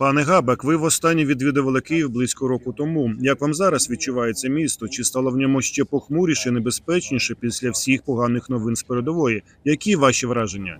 Пане Габак, ви востаннє відвідували Київ близько року тому. Як вам зараз відчувається місто? Чи стало в ньому ще похмуріше, небезпечніше після всіх поганих новин з передової? Які ваші враження?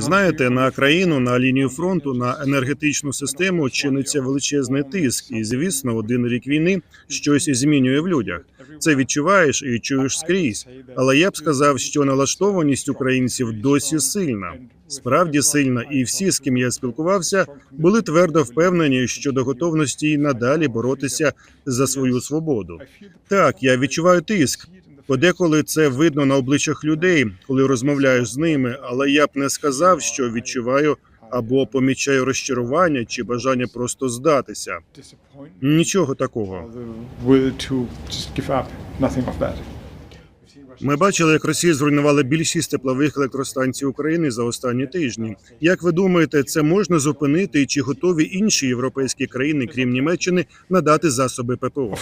Знаєте, на країну, на лінію фронту, на енергетичну систему чиниться величезний тиск, і звісно, один рік війни щось змінює в людях. Це відчуваєш і чуєш скрізь. Але я б сказав, що налаштованість українців досі сильна, справді сильна, і всі, з ким я спілкувався, були твердо впевнені щодо готовності і надалі боротися за свою свободу. Так, я відчуваю тиск. Подеколи це видно на обличчях людей, коли розмовляєш з ними, але я б не сказав, що відчуваю або помічаю розчарування чи бажання просто здатися. Нічого такого. Ми бачили, як Росія зруйнувала більшість теплових електростанцій України за останні тижні. Як ви думаєте, це можна зупинити, і чи готові інші європейські країни, крім Німеччини, надати засоби ППО?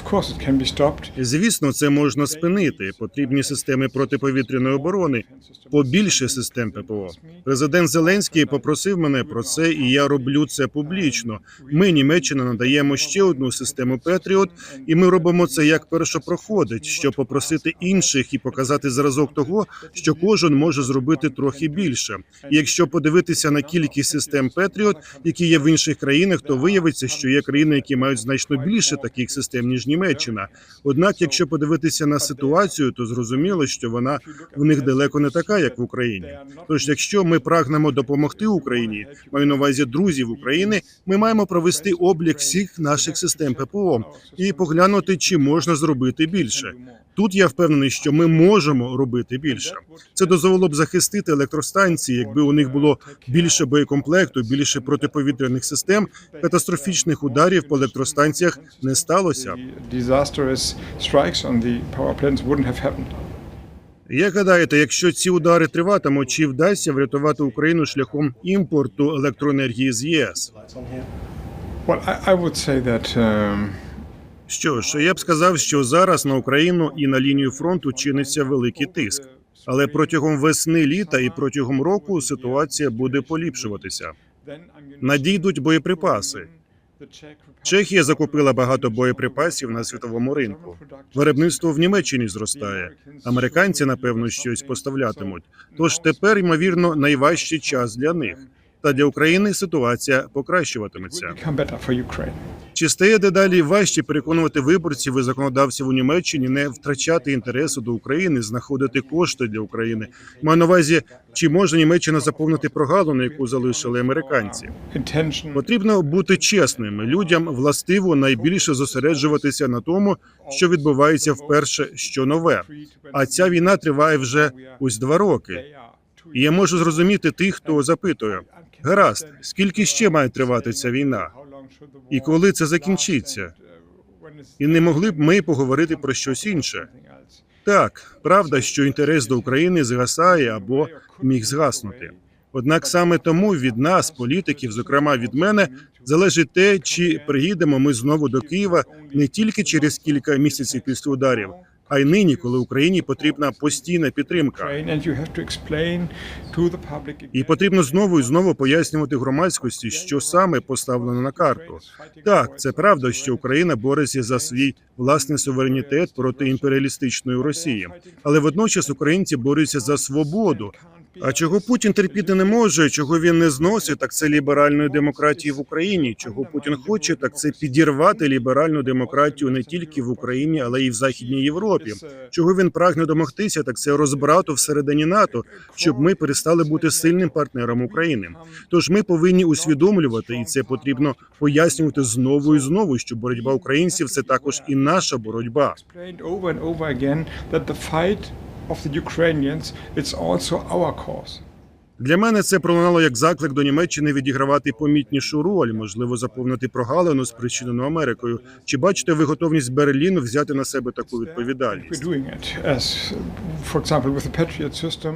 Звісно, це можна спинити. Потрібні системи протиповітряної оборони, побільше систем ППО. Президент Зеленський попросив мене про це, і я роблю це публічно. Ми, Німеччина, надаємо ще одну систему Петріот, і ми робимо це як першопроходить, щоб попросити інших і показати зразок того, що кожен може зробити трохи більше. І якщо подивитися на кількість систем Петріот, які є в інших країнах, то виявиться, що є країни, які мають значно більше таких систем ніж Німеччина. Однак, якщо подивитися на ситуацію, то зрозуміло, що вона в них далеко не така, як в Україні. Тож, якщо ми прагнемо допомогти Україні, маю на увазі друзів України, ми маємо провести облік всіх наших систем ППО і поглянути, чи можна зробити більше. Тут я впевнений, що ми можемо робити більше. Це дозволило б захистити електростанції, якби у них було більше боєкомплекту, більше протиповітряних систем. Катастрофічних ударів по електростанціях не сталося. Як гадаєте, якщо ці удари триватимуть, чи вдасться врятувати Україну шляхом імпорту електроенергії з ЄС? Що ж, я б сказав, що зараз на Україну і на лінію фронту чиниться великий тиск. Але протягом весни, літа і протягом року ситуація буде поліпшуватися. Надійдуть боєприпаси. Чехія закупила багато боєприпасів на світовому ринку. Виробництво в Німеччині зростає. Американці напевно щось поставлятимуть. Тож тепер, ймовірно, найважчий час для них. Та для України ситуація покращуватиметься. Чи стає дедалі важче переконувати виборців і законодавців у Німеччині не втрачати інтересу до України, знаходити кошти для України? Маю на увазі, чи може Німеччина заповнити прогалину, яку залишили американці? Потрібно бути чесними. Людям властиво найбільше зосереджуватися на тому, що відбувається вперше, що нове. А ця війна триває вже ось два роки. І я можу зрозуміти тих, хто запитує: гаразд, скільки ще має тривати ця війна? І коли це закінчиться? І не могли б ми поговорити про щось інше? Так, правда, що інтерес до України згасає або міг згаснути. Однак саме тому від нас, політиків, зокрема від мене, залежить те, чи приїдемо ми знову до Києва не тільки через кілька місяців після ударів, а й нині, коли Україні потрібна постійна підтримка. І потрібно знову і знову пояснювати громадськості, що саме поставлено на карту. Так, це правда, що Україна бореться за свій власний суверенітет проти імперіалістичної Росії, але водночас українці борються за свободу. А чого Путін терпіти не може, чого він не зносить, так це ліберальної демократії в Україні. Чого Путін хоче, так це підірвати ліберальну демократію не тільки в Україні, але й в Західній Європі. Чого він прагне домогтися, так це розбрату всередині НАТО, щоб ми перестали бути сильним партнером України. Тож ми повинні усвідомлювати, і це потрібно пояснювати знову і знову, що боротьба українців це також і наша боротьба. of the Ukrainians, it's also our cause. Для мене це пролунало як заклик до Німеччини відігравати помітнішу роль, можливо, заповнити прогалину, спричинену Америкою. Чи бачите ви готовність Берліну взяти на себе таку відповідальність?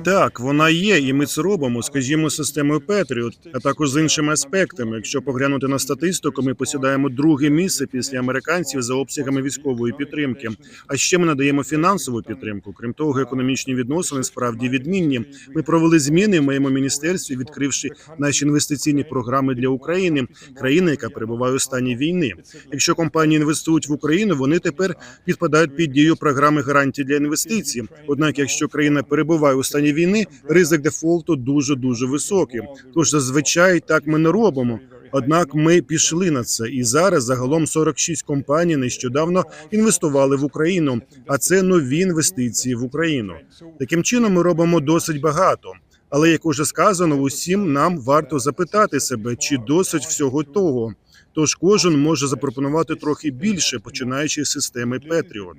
Так, вона є, і ми це робимо, скажімо, системою Петріот, а також з іншими аспектами. Якщо поглянути на статистику, ми посідаємо друге місце після американців за обсягами військової підтримки. А ще ми надаємо фінансову підтримку. Крім того, економічні відносини справді відмінні. Ми провели зміни в моєму міністерстві, відкривши наші інвестиційні програми для України, країни, яка перебуває у стані війни. Якщо компанії інвестують в Україну, вони тепер підпадають під дію програми гарантій для інвестицій. Однак, якщо країна перебуває у стані війни, ризик дефолту дуже дуже високий. Тож зазвичай так ми не робимо. Однак ми пішли на це, і зараз загалом 46 компаній нещодавно інвестували в Україну. А це нові інвестиції в Україну. Таким чином, ми робимо досить багато. Але як уже сказано, усім нам варто запитати себе, чи досить всього того. Тож кожен може запропонувати трохи більше, починаючи з системи Patriot.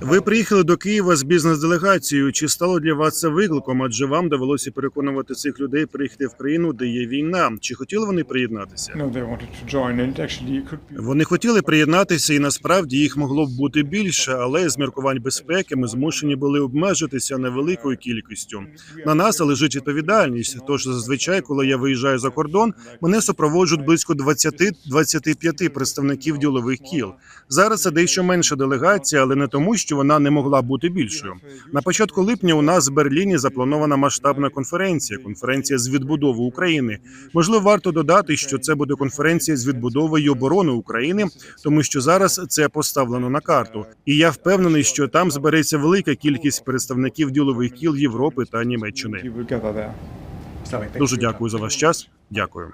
Ви приїхали до Києва з бізнес-делегацією. Чи стало для вас це викликом? Адже вам довелося переконувати цих людей приїхати в країну, де є війна. Чи хотіли вони приєднатися? Вони хотіли приєднатися, і насправді їх могло б бути більше, але з міркувань безпеки ми змушені були обмежитися невеликою кількістю. На нас лежить відповідальність. Тож зазвичай, коли я виїжджаю за кордон, мене супроводжують близько 20-25 представників ділових кіл. Зараз це дещо менша делегація, але не тому, що вона не могла бути більшою. На початку липня у нас в Берліні запланована масштабна конференція конференція з відбудови України. Можливо, варто додати, що це буде конференція з відбудови і оборони України, тому що зараз це поставлено на карту. І я впевнений, що там збереться велика кількість представників ділових кіл Європи та Німеччини. Дуже дякую за ваш час. Дякую.